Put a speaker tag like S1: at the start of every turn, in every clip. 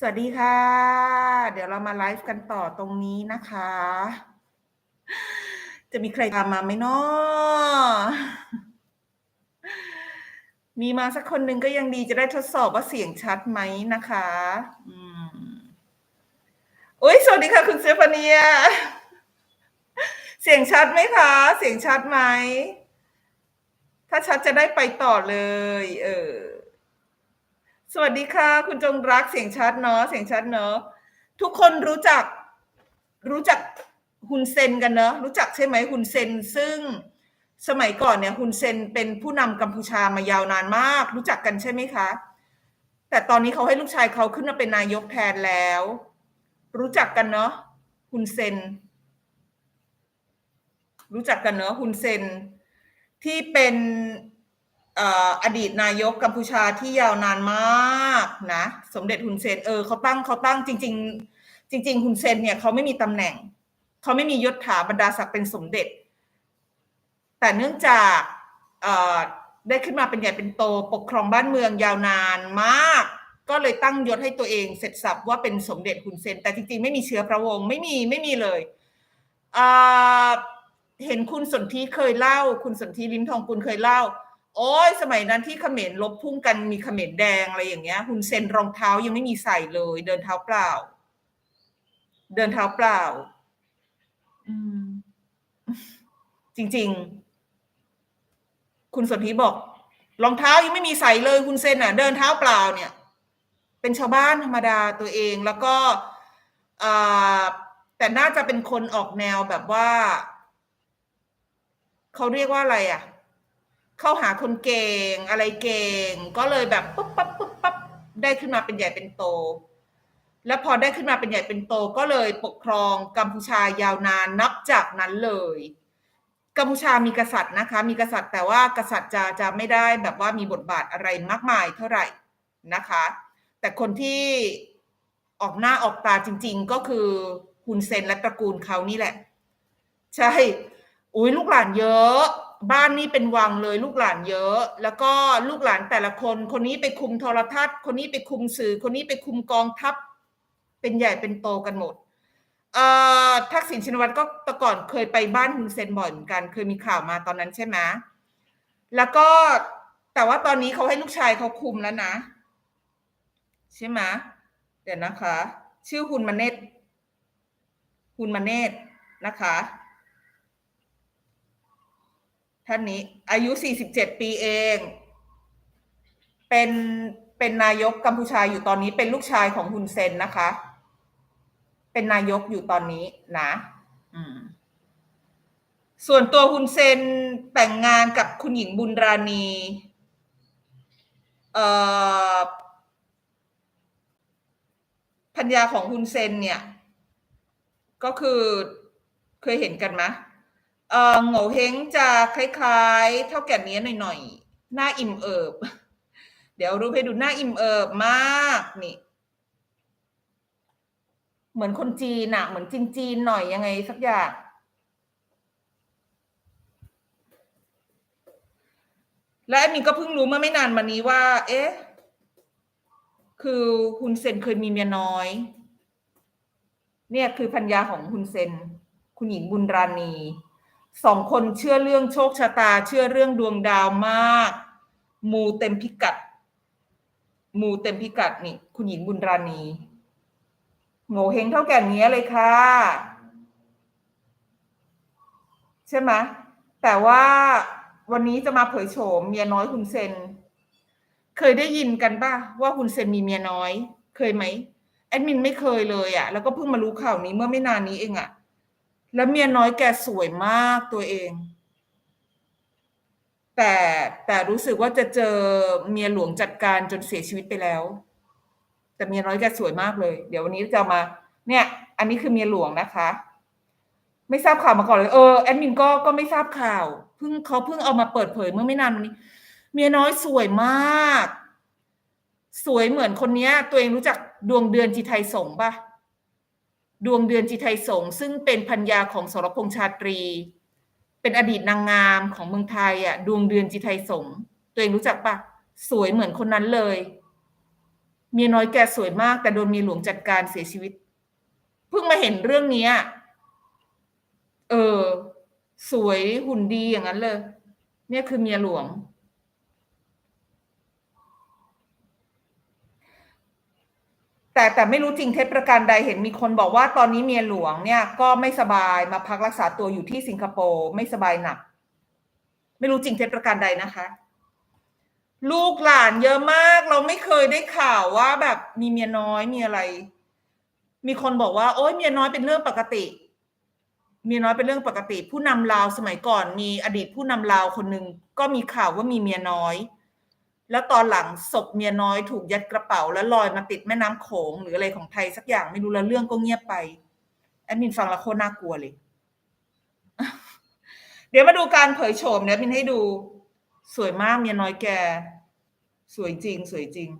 S1: สวัสดีค่ะ เดี๋ยวเรามาไลฟ์กันต่อตรงนี้นะคะ จะมีใครตามมาไหมเนาะมีมาสักคนหนึ่งก็ยังดีจะได้ทดสอบว่าเสียงชัดไหมนะคะอืมโอ้ยสวัสดีค่ะ คุณเซฟาเนีย เสียงชัดไหมคะ เสียงชัดไหม ถ้าชัดจะได้ไปต่อเลย เออ สวัสดีค่ะ คุณจงรักเสียงชัดเนาะเสียงชัดเนาะทุกคนรู้จักรู้จักฮุนเซนกันเนาะรู้จักใช่ไหมฮุนเซนซึ่งสมัยก่อนเนี่ยฮุนเซนเป็นผู้นำกัมพูชามายาวนานมาก รู้จักกันใช่ไหมคะ แต่ตอนนี้เขาให้ลูกชายเขาขึ้นมาเป็นนายกแทนแล้ว รู้จักกันเนาะฮุนเซน รู้จักกันเนาะฮุนเซนที่เป็น อดีตนายกกัมพูชาที่ยาวนานมากนะ สมเด็จฮุนเซนเออเขาตั้งเขาตั้งจริง ๆ จริง ๆฮุนเซนเนี่ยเขาไม่มีตำแหน่ง เขาไม่มียศถาบรรดาศักดิ์เป็นสมเด็จ แต่เนื่องจากได้ขึ้นมาเป็นใหญ่เป็นโตปกครองบ้านเมืองยาวนานมาก ก็เลยตั้งยศให้ตัวเองเสร็จสับว่าเป็นสมเด็จฮุนเซน แต่จริง ๆ ไม่มีเชื้อพระวงศ์ไม่มีไม่มีเลยเห็นคุณสนธิเคยเล่า คุณสนธิลิ้มทองกุลเคยเล่า โอ้ยสมัยนั้นที่เขมรลบพุ่งกันมีเขมรแดงอะไรอย่างเงี้ยคุณเซนรองเท้ายังไม่มีใส่เลย เดินเท้าเปล่า เดินเท้าเปล่า อืม จริง ๆ คุณสนธิบอก รองเท้ายังไม่มีใส่เลยคุณเซนอะ เดินเท้าเปล่า เนี่ย เป็นชาวบ้านธรรมดาตัวเองแล้วก็แต่น่าจะเป็นคนออกแนวแบบว่า เขาเรียกว่าอะไร อะ เข้าหาคนเก่งอะไรเก่ง ก็เลยแบบปุ๊บปั๊บปุ๊บปั๊บได้ขึ้นมาเป็นใหญ่เป็นโต แล้วพอได้ขึ้นมาเป็นใหญ่เป็นโตก็เลยปกครองกัมพูชายาวนานนับจากนั้นเลยกัมพูชามีกษัตริย์นะคะ มีกษัตริย์แต่ว่ากษัตริย์จะจะไม่ได้แบบว่ามีบทบาทอะไรมากมายเท่าไหร่นะคะ แต่คนที่ออกหน้าออกตาจริง ๆ ก็คือฮุนเซนและตระกูลเขานี่แหละ ใช่ อุ้ยลูกหลานเยอะ บ้านนี้เป็นวังเลยลูกหลานเยอะ แล้วก็ลูกหลานแต่ละคน คนนี้ไปคุมโทรทัศน์ คนนี้ไปคุมสื่อ คนนี้ไปคุมกองทัพ เป็นใหญ่เป็นโตกันหมดเอ่อทักษิณชินวัตรก็แต่ก่อนเคยไปบ้านฮุนเซนบ่อยเหมือนกัน เคยมีข่าวมาตอนนั้นใช่ไหมแล้วก็แต่ว่าตอนนี้เขาให้ลูกชายเขาคุมแล้วนะ ใช่ไหมเดี๋ยวนะคะ ชื่อฮุนมาเนตฮุนมาเนตนะคะ ท่านนี้อายุ 47 ปีเอง เป็นเป็นนายกกัมพูชาอยู่ตอนนี้เป็นลูกชายของฮุนเซนนะคะ เป็นนายกอยู่ตอนนี้นะส่วนตัวฮุนเซนแต่งงานกับคุณหญิงบุญราณีเอ่อพัญญาของฮุนเซนเนี่ย ก็คือเคยเห็นกันไหม เออโง่เฮงจะคล้ายๆ เท่าแก่นี้หน่อยๆ หน้าอิ่มเอิบ เดี๋ยวรูปให้ดูหน้าอิ่มเอิบมากนี่ เหมือนคนจีนอะเหมือนจีนจีนหน่อยยังไงสักอย่างและอมินก็เพิ่งรู้เมื่อไม่นานมานี้ว่า เอ๊ะ คือฮุนเซนเคยมีเมียน้อย เนี่ยคือพัญญาของฮุนเซน คุณหญิงบุญราณี สองคนเชื่อเรื่องโชคชะตา เชื่อเรื่องดวงดาวมาก มูเต็มพิกัด มูเต็มพิกัดนี่ คุณหญิงบุญราณีโง่เฮงเท่าแก่นี้เลยค่ะ ใช่ไหมแต่ว่าวันนี้จะมาเผยโฉมเมียน้อยคุณเซน เคยได้ยินกันป่ะว่าคุณเซนมีเมียน้อย เคยไหมแอดมินไม่เคยเลยอะ่ะ แล้วก็เพิ่งมารู้ข่าวนี้เมื่อไม่นานนี้เองอะ่ะ แล้วเมียน้อยแกสวยมากตัวเอง แต่แต่รู้สึกว่าจะเจอเมียหลวงจัดการจนเสียชีวิตไปแล้ว แต่เมียน้อยแกสวยมากเลย เดี๋ยววันนี้จะมา เนี่ย อันนี้คือเมียหลวงนะคะ ไม่ทราบข่าวมาก่อนเลยเออแอดมินก็ก็ไม่ทราบข่าวเพิ่งเขาเพิ่งเอามาเปิดเผยเมื่อไม่นานวันนี้ เมียน้อยสวยมาก สวยเหมือนคนนี้ตัวเองรู้จักดวงเดือนจิไทยสงปะ ดวงเดือนจิไทยสงซึ่งเป็นพัญญาของสรพงษ์ชาตรี เป็นอดีตนางงามของเมืองไทยอะ ดวงเดือนจิไทยสงตัวเองรู้จักปะสวยเหมือนคนนั้นเลย เมียน้อยแกสวยมาก แต่โดนเมียหลวงจัดการเสียชีวิต เพิ่งมาเห็นเรื่องเนี้ยเออ สวยหุ่นดีอย่างนั้นเลย เนี่ยคือเมียหลวง แต่แต่ไม่รู้จริงเท็จประการใดเห็นมีคนบอกว่าตอนนี้เมียหลวงเนี่ยก็ไม่สบายมาพักรักษาตัวอยู่ที่สิงคโปร์ไม่สบายหนัก ไม่รู้จริงเท็จประการใดนะคะ ลูกหลานเยอะมาก เราไม่เคยได้ข่าวว่าแบบมีเมียน้อยมีอะไร มีคนบอกว่า โอ๊ยเมียน้อยเป็นเรื่องปกติ เมียน้อยเป็นเรื่องปกติ ผู้นำลาวสมัยก่อนมีอดีตผู้นำลาวคนหนึ่งก็มีข่าวว่ามีเมียน้อย แล้วตอนหลังศพเมียน้อยถูกยัดกระเป๋า แล้วลอยมาติดแม่น้ำโขงหรืออะไรของไทยสักอย่างไม่รู้แล้วเรื่องก็เงียบไปแอดมินฟังแล้วโคตรน่ากลัวเลย เดี๋ยวมาดูการเผยโฉมเนี่ยมินให้ดู สวยมากเมียน้อยแก สวยจริง สวยจริง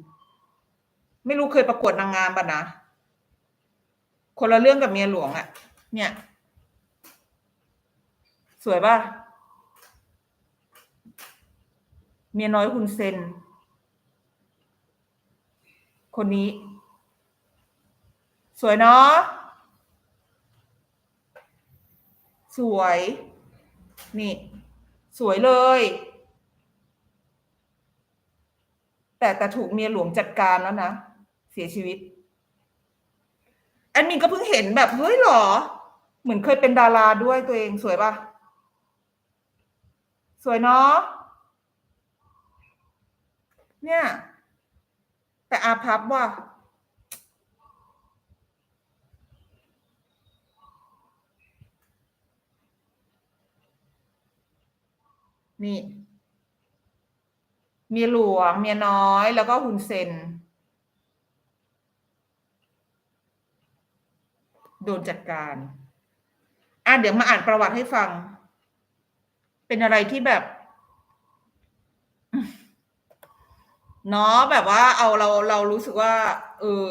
S1: ไม่รู้เคยประกวดนางงามป่ะนะ คนละเรื่องกับเมียหลวงอะเนี่ย สวยป่ะ เมียน้อยคุณเซน คนนี้ สวยเนาะสวย นี่ สวยเลย แต่แต่ถูกเมียหลวงจัดการแล้วนะ เสียชีวิต แอดมินก็เพิ่งเห็นแบบ เฮ้ยหรอ เหมือนเคยเป็นดาราด้วยตัวเองสวยปะสวยเนาะ เนี่ย แต่อาพับว่ะนี่ เมียหลวง เมียน้อยแล้วก็ฮุนเซน โดนจัดการ อะเดี๋ยวมาอ่านประวัติให้ฟัง เป็นอะไรที่แบบ เนาะแบบว่าเอาเราเรารู้สึกว่า เออ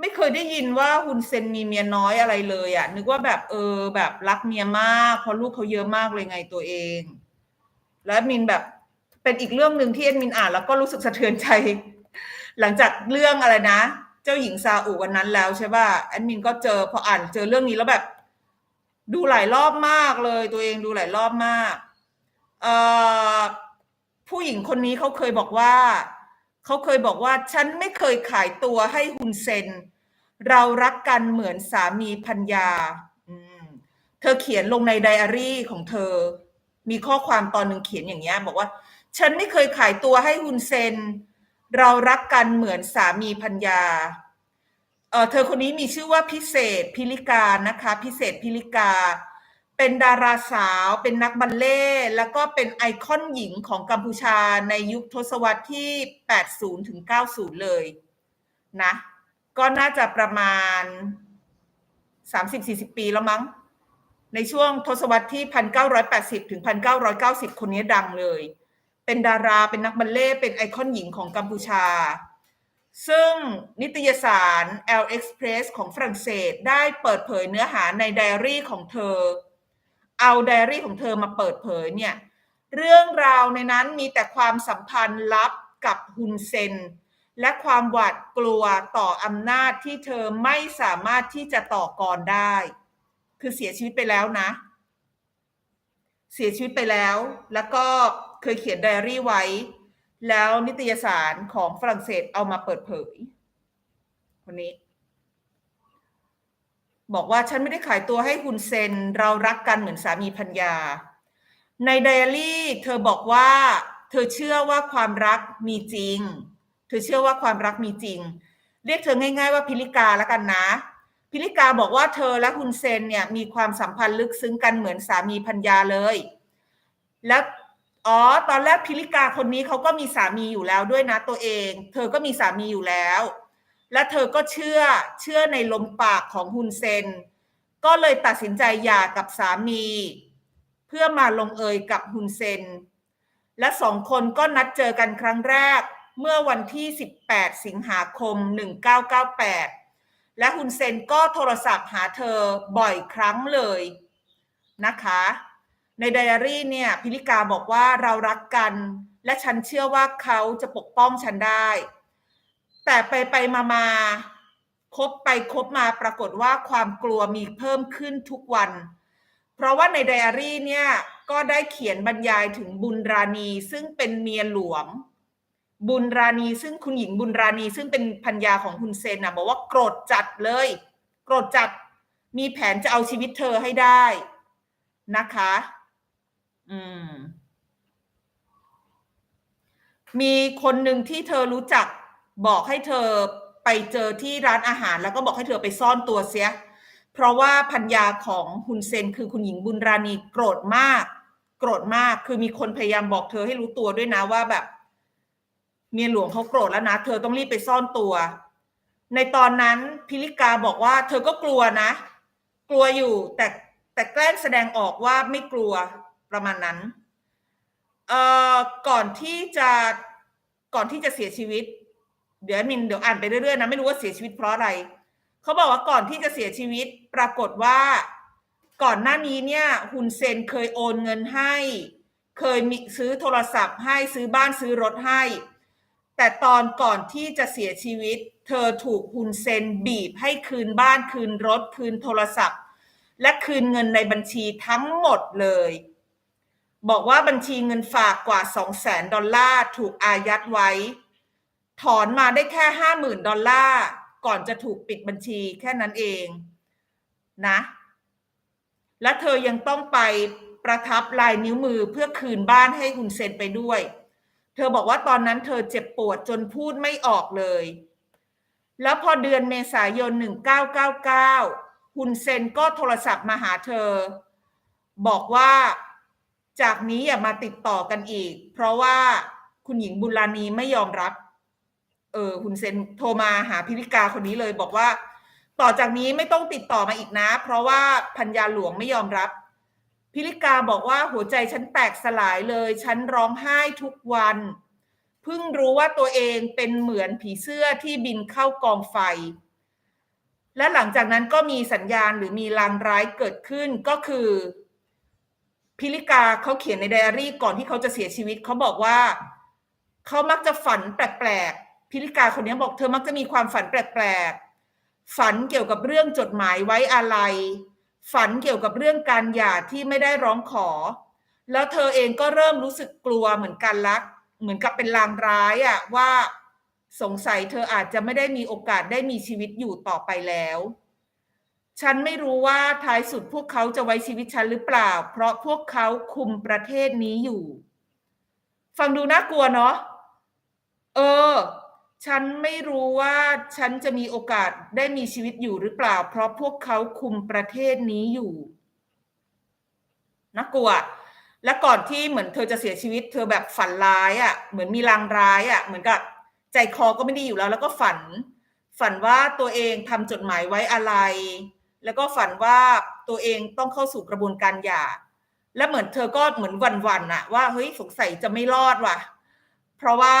S1: ไม่เคยได้ยินว่าฮุนเซนมีเมียน้อยอะไรเลยอะ่ะ นึกว่าแบบเออ แบบรักเมียมากเพราะลูกเขาเยอะมากเลยไงตัวเอง แล้วมินแบบเป็นอีกเรื่องหนึ่งที่เอ็นมินอ่าน แล้วก็รู้สึกสะเทือนใจ หลังจากเรื่องอะไรนะ เจ้าหญิงซาอุวันนั้นแล้วใช่ป่ะแอดมินก็เจอพออ่านเจอเรื่องนี้แล้วแบบ ดูหลายรอบมากเลย ตัวเองดูหลายรอบมากเอ่อผู้หญิงคนนี้เขาเคยบอกว่า เขาเคยบอกว่าฉันไม่เคยขายตัวให้ฮุนเซน เรารักกันเหมือนสามีพัญญาเธอเขียนลงในไดอารี่ของเธอ มีข้อความตอนหนึ่งเขียนอย่างเงี้บอกว่า ฉันไม่เคยขายตัวให้ฮุนเซน เรารักกันเหมือนสามีพัญญาเเธอคนนี้มีชื่อว่าพิเศษพิลิกานะคะ พิเศษพิลิกา เป็นดาราสาว เป็นนักบัลเล่ต์แล้วก็เป็นไอคอนหญิงของกัมพูชาในยุคทศวรรษที่ 80 ถึง 90 เลยนะ ก็น่าจะประมาณ 30-40 ปีแล้วมั้ง ในช่วงทศวรรษที่ 1980 ถึง 1990 คนนี้ดังเลย เป็นดารา เป็นนักบัลเล่ต์เป็นไอคอนหญิงของกัมพูชาซึ่งนิตยสาร L Express ของฝรั่งเศสได้เปิดเผยเนื้อหาในไดอารี่ของเธอ เอาไดอารี่ของเธอมาเปิดเผยเนี่ยเรื่องราวในนั้นมีแต่ความสัมพันธ์ลับกับฮุนเซน และความหวาดกลัวต่ออำนาจที่เธอไม่สามารถที่จะต่อกรได้ คือเสียชีวิตไปแล้วนะ เสียชีวิตไปแล้ว แล้วก็เคยเขียนไดอารี่ไว้ แล้วนิตยสารของฝรั่งเศสเอามาเปิดเผยคนนี้ บอกว่าฉันไม่ได้ขายตัวให้คุณเซน เรารักกันเหมือนสามีพัญญา ในไดอารี่เธอบอกว่า เธอเชื่อว่าความรักมีจริง เธอเชื่อว่าความรักมีจริง เรียกเธอง่าย ๆ ว่าพิลิกาแล้วกันนะ พิลิกาบอกว่าเธอและคุณเซนเนี่ยมีความสัมพันธ์ลึกซึ้งกันเหมือนสามีพัญญาเลย แล้วอ๋อตอนแรกพิลิกาคนนี้เขาก็มีสามีอยู่แล้วด้วยนะตัวเอง เธอก็มีสามีอยู่แล้ว และเธอก็เชื่อเชื่อในลมปากของฮุนเซน ก็เลยตัดสินใจหย่ากับสามี เพื่อมาลงเอยกับฮุนเซน และสองคนก็นัดเจอกันครั้งแรกเมื่อวันที่ 18 สิงหาคม 1998 และฮุนเซนก็โทรศัพท์หาเธอบ่อยครั้งเลยนะคะ ในไดอารี่เนี่ยพิลิกาบอกว่าเรารักกัน และฉันเชื่อว่าเขาจะปกป้องฉันได้ แต่ไปไปมามาคบไปคบมาปรากฏว่าความกลัวมีเพิ่มขึ้นทุกวัน เพราะว่าในไดอารี่เนี่ยก็ได้เขียนบรรยายถึงบุญราณีซึ่งเป็นเมียหลวง บุญราณีซึ่งคุณหญิงบุญราณีซึ่งเป็นพัญญาของคุณเซนนะบอกว่าโกรธจัดเลย โกรธจัดมีแผนจะเอาชีวิตเธอให้ได้นะคะ อืม มีคนหนึ่งที่เธอรู้จัก บอกให้เธอไปเจอที่ร้านอาหาร แล้วก็บอกให้เธอไปซ่อนตัวเสีย เพราะว่าพัญญาของฮุนเซนคือคุณหญิงบุญราณีโกรธมาก โกรธมากคือมีคนพยายามบอกเธอให้รู้ตัวด้วยนะว่าแบบ เมียหลวงเขาโกรธแล้วนะ เธอต้องรีบไปซ่อนตัว ในตอนนั้นพิลิกาบอกว่า เธอก็กลัวนะ กลัวอยู่ แต่แต่แกล้งแสดงออกว่าไม่กลัวประมาณนั้นเอ่อก่อนที่จะก่อนที่จะเสียชีวิต เดี๋ยวมินเดี๋ยวอ่านไปเรื่อยๆนะไม่รู้ว่าเสียชีวิตเพราะอะไรเขาบอกว่าก่อนที่จะเสียชีวิตปรากฏว่า ก่อนหน้านี้เนี่ยฮุนเซนเคยโอนเงินให้ เคยมีซื้อโทรศัพท์ให้ซื้อบ้านซื้อรถให้ แต่ตอนก่อนที่จะเสียชีวิต เธอถูกฮุนเซนบีบให้คืนบ้านคืนรถคืนโทรศัพท์ และคืนเงินในบัญชีทั้งหมดเลยบอกว่าบัญชีเงินฝากกว่า 2 0 0แสนดอลลาร์ถูกอายัดไว้ ถอนมาได้แค่50,000ดอลลาร์ก่อนจะถูกปิดบัญชีแค่นั้นเองนะ และเธอยังต้องไปประทับลายนิ้วมือเพื่อคืนบ้านให้คุณเซนไปด้วย เธอบอกว่าตอนนั้นเธอเจ็บปวดจนพูดไม่ออกเลย แล้วพอเดือนเมษายน 1999 คุณเซนก็โทรศัพท์มาหาเธอ บอกว่าจากนี้อย่ามาติดต่อกันอีก เพราะว่าคุณหญิงบุญรานีไม่ยอมรับ เออคุณเซนโทรมาหาพิริกาคนนี้เลยบอกว่า ต่อจากนี้ไม่ต้องติดต่อมาอีกนะ เพราะว่าพัญญาหลวงไม่ยอมรับ พิริกาบอกว่าหัวใจฉันแตกสลายเลย ฉันร้องไห้ทุกวันเพิ่งรู้ว่าตัวเองเป็นเหมือนผีเสื้อที่บินเข้ากองไฟ และหลังจากนั้นก็มีสัญญาณหรือมีลางร้ายเกิดขึ้นก็คือ พิริกาเขาเขียนในไดอารี่ก่อนที่เขาจะเสียชีวิตเขาบอกว่า เขามักจะฝันแปลก พิริกาคนนี้บอกเธอมักจะมีความฝันแปลกๆ ฝันเกี่ยวกับเรื่องจดหมายไว้อะไร ฝันเกี่ยวกับเรื่องการหย่าที่ไม่ได้ร้องขอ แล้วเธอเองก็เริ่มรู้สึกกลัวเหมือนกันลัก เหมือนกับเป็นลางร้ายอะว่าสงสัยเธออาจจะไม่ได้มีโอกาสได้มีชีวิตอยู่ต่อไปแล้ว ฉันไม่รู้ว่าท้ายสุดพวกเขาจะไว้ชีวิตฉันหรือเปล่า เพราะพวกเขาคุมประเทศนี้อยู่ ฟังดูน่ากลัวเนาะ เออ ฉันไม่รู้ว่าฉันจะมีโอกาสได้มีชีวิตอยู่หรือเปล่า เพราะพวกเขาคุมประเทศนี้อยู่น่ากลัว และก่อนที่เหมือนเธอจะเสียชีวิต เธอแบบฝันร้ายอะ่ะ เหมือนมีลางร้ายอะ่ะ เหมือนกับใจคอก็ไม่ดีอยู่แล้ว แล้วก็ฝัน ฝันว่าตัวเองทำจดหมายไว้อะไร แล้วก็ฝันว่าตัวเองต้องเข้าสู่กระบวนการหย่าและเหมือนเธอก็เหมือนวันๆอะว่าเฮ้ยสงสัยจะไม่รอดว่ะ เพราะว่า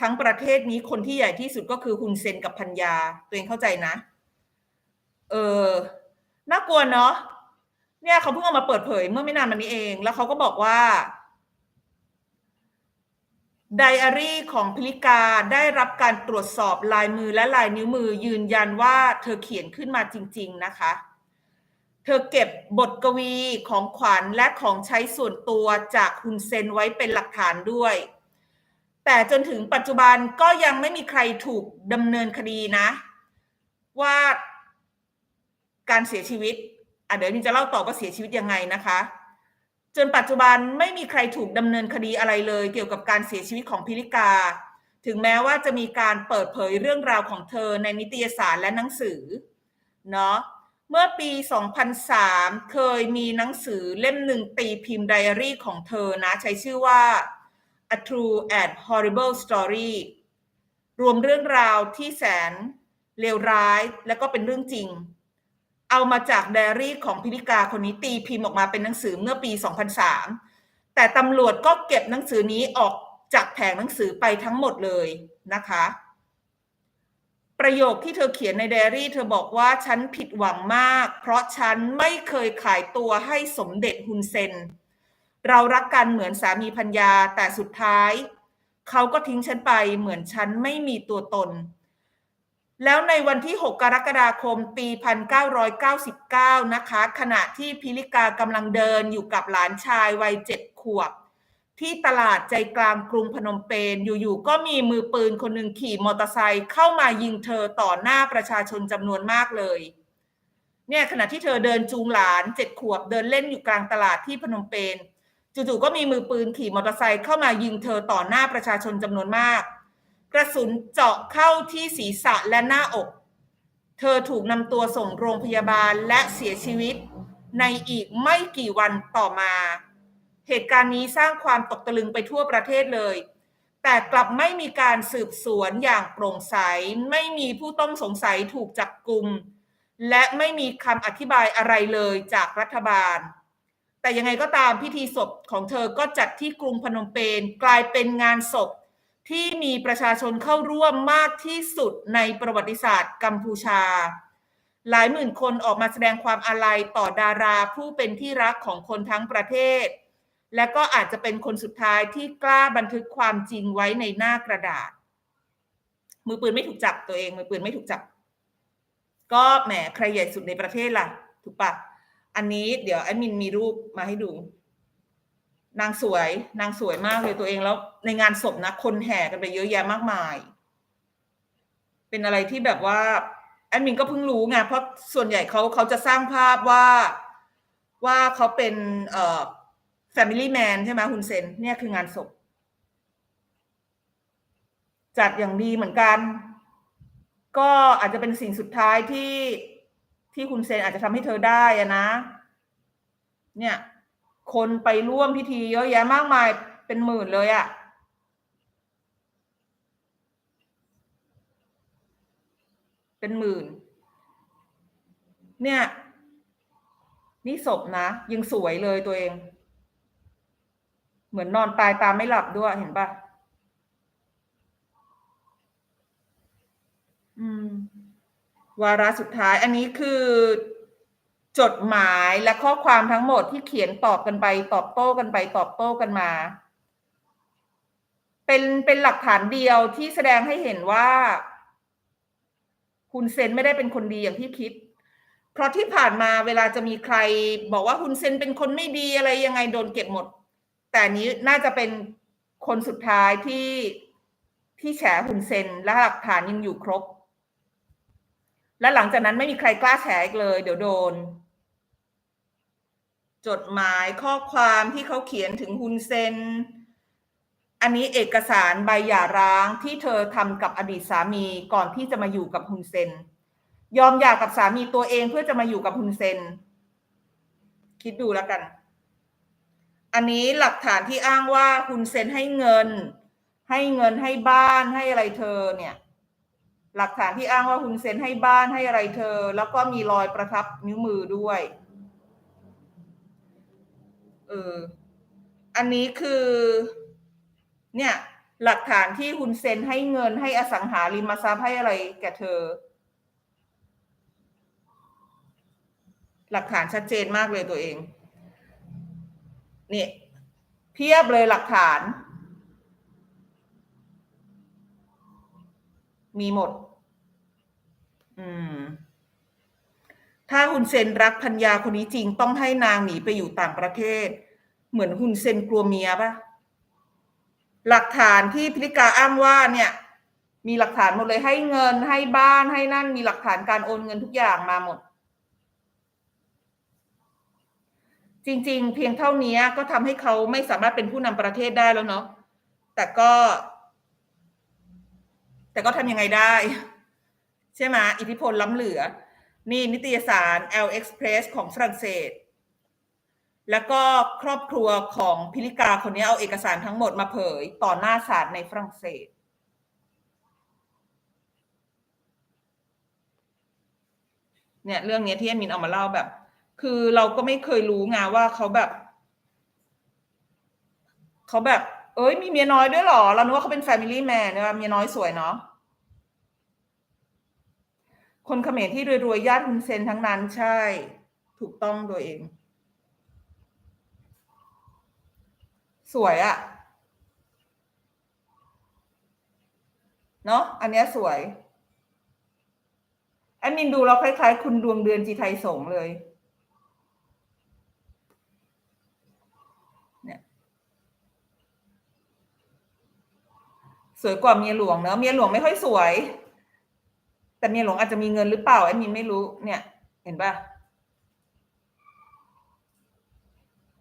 S1: ทั้งประเทศนี้คนที่ใหญ่ที่สุดก็คือฮุนเซนกับพัญญา ตัวเองเข้าใจนะ เออน่ากลัวเนาะเนี่ยเขาเพิ่งเอามาเปิดเผยเมื่อไม่นานมานี้เอง แล้วเขาก็บอกว่าไดอารี่ของพิลิกาได้รับการตรวจสอบลายมือและลายนิ้วมือ ยืนยันว่าเธอเขียนขึ้นมาจริง ๆนะคะ เธอเก็บบทกวีของขวัญและของใช้ส่วนตัวจากฮุนเซนไว้เป็นหลักฐานด้วย แต่จนถึงปัจจุบันก็ยังไม่มีใครถูกดำเนินคดีนะ ว่าการเสียชีวิตอะเดี๋ยวมินจะเล่าต่อว่าเสียชีวิตยังไงนะคะ จนปัจจุบันไม่มีใครถูกดำเนินคดีอะไรเลย เกี่ยวกับการเสียชีวิตของพิริกา ถึงแม้ว่าจะมีการเปิดเผยเรื่องราวของเธอในนิตยสารและหนังสือเนาะเมื่อปี 2003 เคยมีหนังสือเล่มหนึ่งตีพิมพ์ไดอารี่ของเธอนะ ใช้ชื่อว่า A True and Horrible Story รวมเรื่องราวที่แสนเลวร้ายและก็เป็นเรื่องจริง เอามาจากไดอารี่ของพิริกาคนนี้ตีพิมพ์ออกมาเป็นหนังสือเมื่อปี 2003 แต่ตำรวจก็เก็บหนังสือนี้ออกจากแผงหนังสือไปทั้งหมดเลยนะคะ ประโยคที่เธอเขียนในไดอารี่ เธอบอกว่าฉันผิดหวังมาก เพราะฉันไม่เคยขายตัวให้สมเด็จฮุนเซน เรารักกันเหมือนสามีพัญญาแต่สุดท้าย เขาก็ทิ้งฉันไปเหมือนฉันไม่มีตัวตน แล้วในวันที่ 6 กรกฎาคม ปี 1999 นะคะ ขณะที่พิลิกากำลังเดินอยู่กับหลานชายวัยเจ็ดขวบ ที่ตลาดใจกลางกรุงพนมเปญอยู่ๆ ก็มีมือปืนคนหนึ่งขี่มอเตอร์ไซค์เข้ามายิงเธอต่อหน้าประชาชนจำนวนมากเลยเนี่ยขณะที่เธอเดินจูงหลานเจ็ดขวบเดินเล่นอยู่กลางตลาดที่พนมเปญ จู่ๆก็มีมือปืนขี่มอเตอร์ไซค์เข้ามายิงเธอต่อหน้าประชาชนจำนวนมาก กระสุนเจาะเข้าที่ศีรษะและหน้าอก เธอถูกนำตัวส่งโรงพยาบาลและเสียชีวิต ในอีกไม่กี่วันต่อมา เหตุการณ์นี้สร้างความตกตะลึงไปทั่วประเทศเลย แต่กลับไม่มีการสืบสวนอย่างโปร่งใส ไม่มีผู้ต้องสงสัยถูกจับกลุ่มและไม่มีคำอธิบายอะไรเลยจากรัฐบาล แต่ยังไงก็ตามพิธีศพของเธอก็จัดที่กรุงพนมเปญกลายเป็นงานศพที่มีประชาชนเข้าร่วมมากที่สุดในประวัติศาสตร์กัมพูชา หลายหมื่นคนออกมาแสดงความอาลัยต่อดาราผู้เป็นที่รักของคนทั้งประเทศ และก็อาจจะเป็นคนสุดท้ายที่กล้าบันทึกความจริงไว้ในหน้ากระดาษ มือปืนไม่ถูกจับตัวเอง มือปืนไม่ถูกจับ ก็แหมใครใหญ่สุดในประเทศล่ะ ถูกปะ อันนี้เดี๋ยวแอดมินมีรูปมาให้ดู นางสวยนางสวยมากเลยตัวเองแล้วในงานศพนะ คนแห่กันไปเยอะแยะมากมาย เป็นอะไรที่แบบว่าแอดมินก็เพิ่งรู้ไงเพราะส่วนใหญ่เขาเขาจะสร้างภาพว่าว่าเขาเป็นเอ่อ Family Man ใช่ไหมคุณเซนเนี่ยคืองานศพ จัดอย่างดีเหมือนกัน ก็อาจจะเป็นสิ่งสุดท้ายที่ ที่คุณเซนอาจจะทำให้เธอได้อะนะ เนี่ย คนไปร่วมพิธีเยอะแยะมากมายเป็นหมื่นเลยอะเป็นหมื่น เนี่ย นี่ศพนะยังสวยเลยตัวเอง เหมือนนอนตายตามไม่หลับด้วยเห็นปะอืม วาระสุดท้าย อันนี้คือจดหมายและข้อความทั้งหมดที่เขียนตอบกันไป ตอบโต้กันไป ตอบโต้กันมา เป็นเป็นหลักฐานเดียวที่แสดงให้เห็นว่า คุณเซนไม่ได้เป็นคนดีอย่างที่คิด เพราะที่ผ่านมาเวลาจะมีใคร บอกว่าคุณเซนเป็นคนไม่ดีอะไรยังไงโดนเก็บหมด แต่นี้น่าจะเป็นคนสุดท้ายที่ที่แฉคุณเซนและหลักฐานยังอยู่ครบ และหลังจากนั้นไม่มีใครกล้าแฉอีกเลย เดี๋ยวโดน จดหมายข้อความที่เขาเขียนถึงฮุนเซน อันนี้เอกสารใบหย่าร้างที่เธอทำกับอดีตสามีก่อนที่จะมาอยู่กับฮุนเซน ยอมหย่ากับสามีตัวเองเพื่อจะมาอยู่กับฮุนเซน คิดดูแล้วกัน อันนี้หลักฐานที่อ้างว่าฮุนเซนให้เงิน ให้เงินให้บ้านให้อะไรเธอเนี่ย หลักฐานที่อ้างว่าฮุนเซนให้บ้านให้อะไรเธอ แล้วก็มีรอยประทับนิ้วมือด้วยเอออันนี้คือ เนี่ย หลักฐานที่ฮุนเซนให้เงินให้อสังหาริมทรัพย์ให้อะไรแก่เธอ หลักฐานชัดเจนมากเลยตัวเองเนี่ยเพียบเลยหลักฐาน มีหมด อืม ถ้าฮุนเซนรักพัญญาคนนี้จริง ต้องให้นางหนีไปอยู่ต่างประเทศ เหมือนฮุนเซนกลัวเมียปะหลักฐานที่พิธิกาอ้างว่าเนี่ย มีหลักฐานหมดเลยให้เงินให้บ้านให้นั่นมีหลักฐานการโอนเงินทุกอย่างมาหมด จริง ๆ เพียงเท่านี้ก็ทำให้เขาไม่สามารถเป็นผู้นำประเทศได้แล้วเนาะแต่ก็ แต่ก็ทำยังไงได้ ใช่ไหมอิทธิพลล้ำเหลือ นี่นิตยสาร L Express ของฝรั่งเศส แล้วก็ครอบครัวของพิลิกาคนนี้เอาเอกสารทั้งหมดมาเผยต่อหน้าศาลในฝรั่งเศสเนี่ยเรื่องนี้ที่แอมินเอามาเล่าแบบ คือเราก็ไม่เคยรู้ไงว่าเขาแบบเขาแบบ เอ้ยมีเมียน้อยด้วยหรอ เรานึกว่าเขาเป็นแฟมิลี่แมนเนี่ยเมียน้อยสวยเนาะ คนเขมรที่รวยๆญาติคุณเซนทั้งนั้นใช่ ถูกต้องตัวเอง สวยอะเนาะอันเนี้ยสวยแอดมินดูแล้วคล้ายๆ คุณดวงเดือนจีไทยสงเลยเนี่ยสวยกว่าเมียหลวงเนอะเมียหลวงไม่ค่อยสวย แต่เมียหลวงอาจจะมีเงินหรือเปล่าแอดมินไม่รู้ เนี่ย เห็นปะ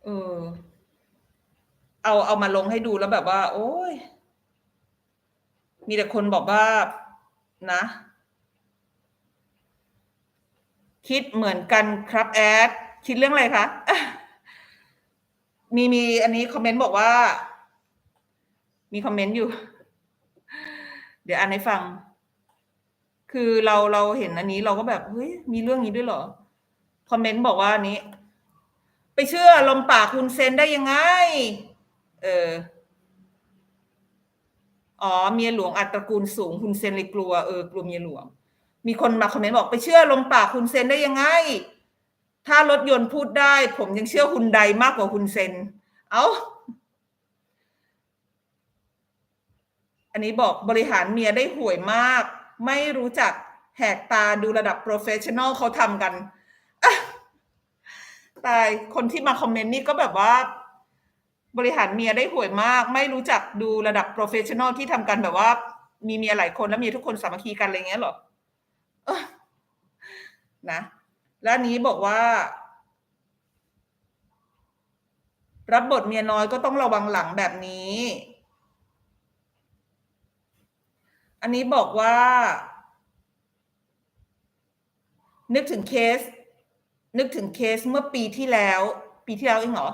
S1: เออเอาเอามาลงให้ดูแล้วแบบว่า โอ้ย มีแต่คนบอกว่านะ คิดเหมือนกันครับแอด คิดเรื่องอะไรคะ มีมีอันนี้คอมเมนต์บอกว่า มีคอมเมนต์อยู่ เดี๋ยวอ่านให้ฟัง คือเราเราเห็นอันนี้เราก็แบบเฮ้ยมีเรื่องนี้ด้วยเหรอ คอมเมนต์บอกว่าอันนี้ ไปเชื่อลมปากคุณเซนได้ยังไง เอออ๋อเมียหลวงอัตตระกูลสูงคุณเซนเลยกลัวเออกลัวเมียหลวง มีคนมาคอมเมนต์บอกไปเชื่อลมปากคุณเซนได้ยังไง ถ้ารถยนต์พูดได้ ผมยังเชื่อคุณใดมากกว่าคุณเซน เอา้าอันนี้บอกบริหารเมียได้ห่วยมาก ไม่รู้จักแหกตาดูระดับโปรเฟชชั่นอลเขาทำกันตายคนที่มาคอมเมนต์นี่ก็แบบว่า บริหารเมียได้ห่วยมาก ไม่รู้จักดูระดับโปรเฟชชั่นอลที่ทำกันแบบว่า มีเมียหลายคนแล้วเมียทุกคนสามัคคีกันอะไรเงี้ยหรอนะ แล้วนี้บอกว่า รับบทเมียน้อยก็ต้องระวังหลังแบบนี้ อันนี้บอกว่า นึกถึงเคส นึกถึงเคสเมื่อปีที่แล้ว ปีที่แล้วเองเหรอ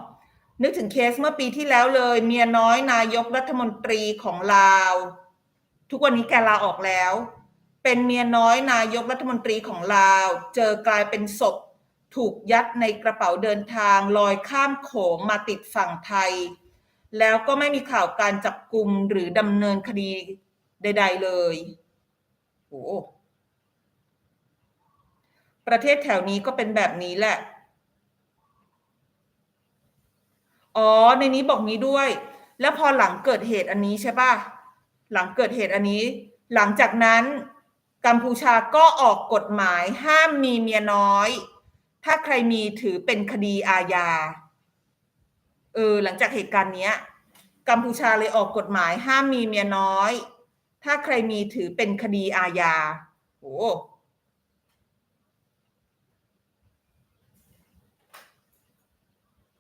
S1: นึกถึงเคสเมื่อปีที่แล้วเลย เมียน้อยนายกรัฐมนตรีของลาว ทุกวันนี้แกลาออกแล้ว เป็นเมียน้อยนายกรัฐมนตรีของลาว เจอกลายเป็นศพถูกยัดในกระเป๋าเดินทางลอยข้ามโขงมาติดฝั่งไทย แล้วก็ไม่มีข่าวการจับกลุ่มหรือดำเนินคดี ใด ๆ เลยโอ้ประเทศแถวนี้ก็เป็นแบบนี้แหละ อ๋อ ในนี้บอกนี้ด้วย แล้วพอหลังเกิดเหตุอันนี้ใช่ป่ะ หลังเกิดเหตุอันนี้ หลังจากนั้นกัมพูชาก็ออกกฎหมายห้ามมีเมียน้อย ถ้าใครมีถือเป็นคดีอาญา เออ หลังจากเหตุการณ์เนี้ย กัมพูชาเลยออกกฎหมายห้ามมีเมียน้อย ถ้าใครมีถือเป็นคดีอาญาโอ้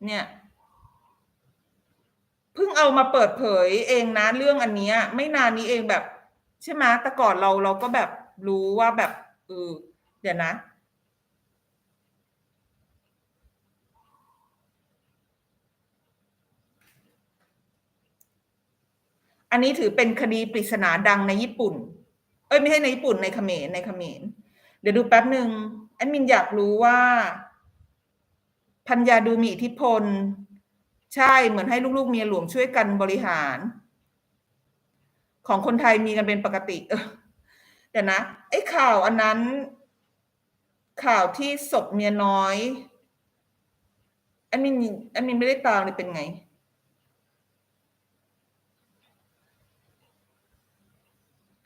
S1: เนี่ยเพิ่งเอามาเปิดเผยเองนะเรื่องอันนี้ไม่นานนี้เองแบบ ใช่ไหมแต่ก่อนเราเราก็แบบรู้ว่าแบบเออเดี๋ยวนะ อันนี้ถือเป็นคดีปริศนาดังในญี่ปุ่น เอ้ยไม่ใช่ในญี่ปุ่นในเขมรในเขมร เดี๋ยวดูแป๊บหนึ่งแอดมินอยากรู้ว่า พัญญาดูมีอิทธิพล ใช่เหมือนให้ลูกๆเมียหลวงช่วยกันบริหาร ของคนไทยมีกันเป็นปกติ เออเดี๋ยวนะไอ้ข่าวอันนั้น ข่าวที่ศพเมียน้อยอันมินอันมินไม่ได้ตามเลยเป็นไง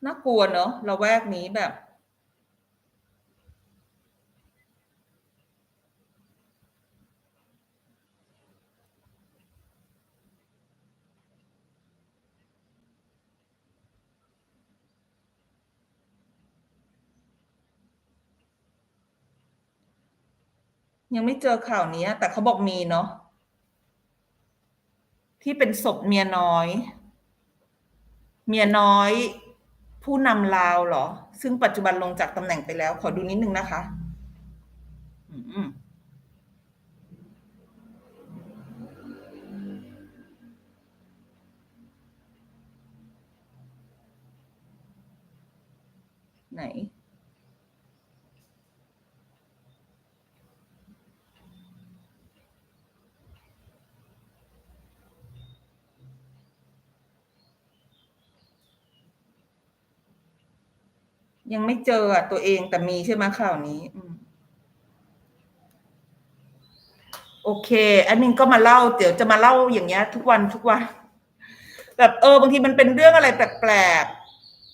S1: น่ากลัวเนอะเราแวกนี้แบบ ยังไม่เจอข่าวนี้แต่เขาบอกมีเนาะที่เป็นศพเมียน้อย เมียน้อย ผู้นำลาวเหรอ ซึ่งปัจจุบันลงจากตำแหน่งไปแล้ว ขอดูนิดนึงนะคะไหน ยังไม่เจอตัวเองแต่มีใช่ไหมข่าวนี้โอเคแอดมินก็มาเล่าเดี๋ยวจะมาเล่าอย่างเงี้ย ทุกวันทุกวันแบบเออบางทีมันเป็นเรื่องอะไรแปลก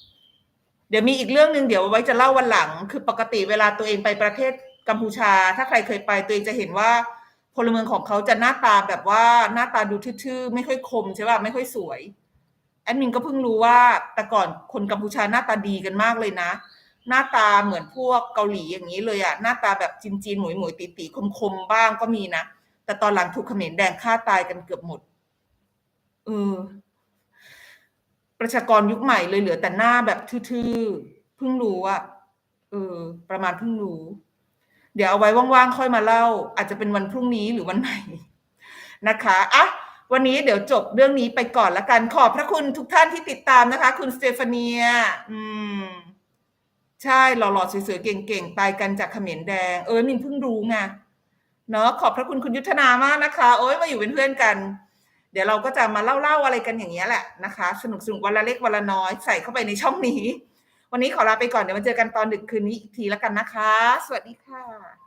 S1: ๆเดี๋ยวมีอีกเรื่องหนึ่งเดี๋ยวไว้จะเล่าวันหลัง คือปกติเวลาตัวเองไปประเทศกัมพูชา ถ้าใครเคยไปตัวเองจะเห็นว่าพลเมืองของเขาจะหน้าตาแบบว่าหน้าตาดูทื่อๆไม่ค่อยคมใช่ป่ะไม่ค่อยสวย แอดมินก็เพิ่งรู้ว่าแต่ก่อนคนกัมพูชาหน้าตาดีกันมากเลยนะ หน้าตาเหมือนพวกเกาหลีอย่างนี้เลยอะหน้าตาแบบจีนๆหมวยหมวยๆตีๆคมๆบ้างก็มีนะ แต่ตอนหลังถูกเขมรแดงฆ่าตายกันเกือบหมดเออประชากรยุคใหม่เลยเหลือแต่หน้าแบบทื่อๆเพิ่งรู้อะเออ ประมาณเพิ่งรู้ เดี๋ยวเอาไว้ว่างๆค่อยมาเล่า อาจจะเป็นวันพรุ่งนี้หรือวันไหนนะคะอะ วันนี้เดี๋ยวจบเรื่องนี้ไปก่อนละกัน ขอบพระคุณทุกท่านที่ติดตามนะคะ คุณสเตฟานีอืม ใช่หล่อๆสวยๆเก่งๆ ตายกันจากเขมรแดง เออมินเพิ่งรู้ไงเนาะขอบพระคุณคุณยุทธนามากนะคะ โอ้ยมาอยู่เป็นเพื่อนกัน เดี๋ยวเราก็จะมาเล่าๆอะไรกันอย่างเงี้ยแหละนะคะ สนุกสนุกๆวันละเล็กวันละน้อยใส่เข้าไปในช่องนี้ วันนี้ขอลาไปก่อนเดี๋ยวมาเจอกันตอนดึกคืนนี้อีกทีแล้วกันนะคะ สวัสดีค่ะ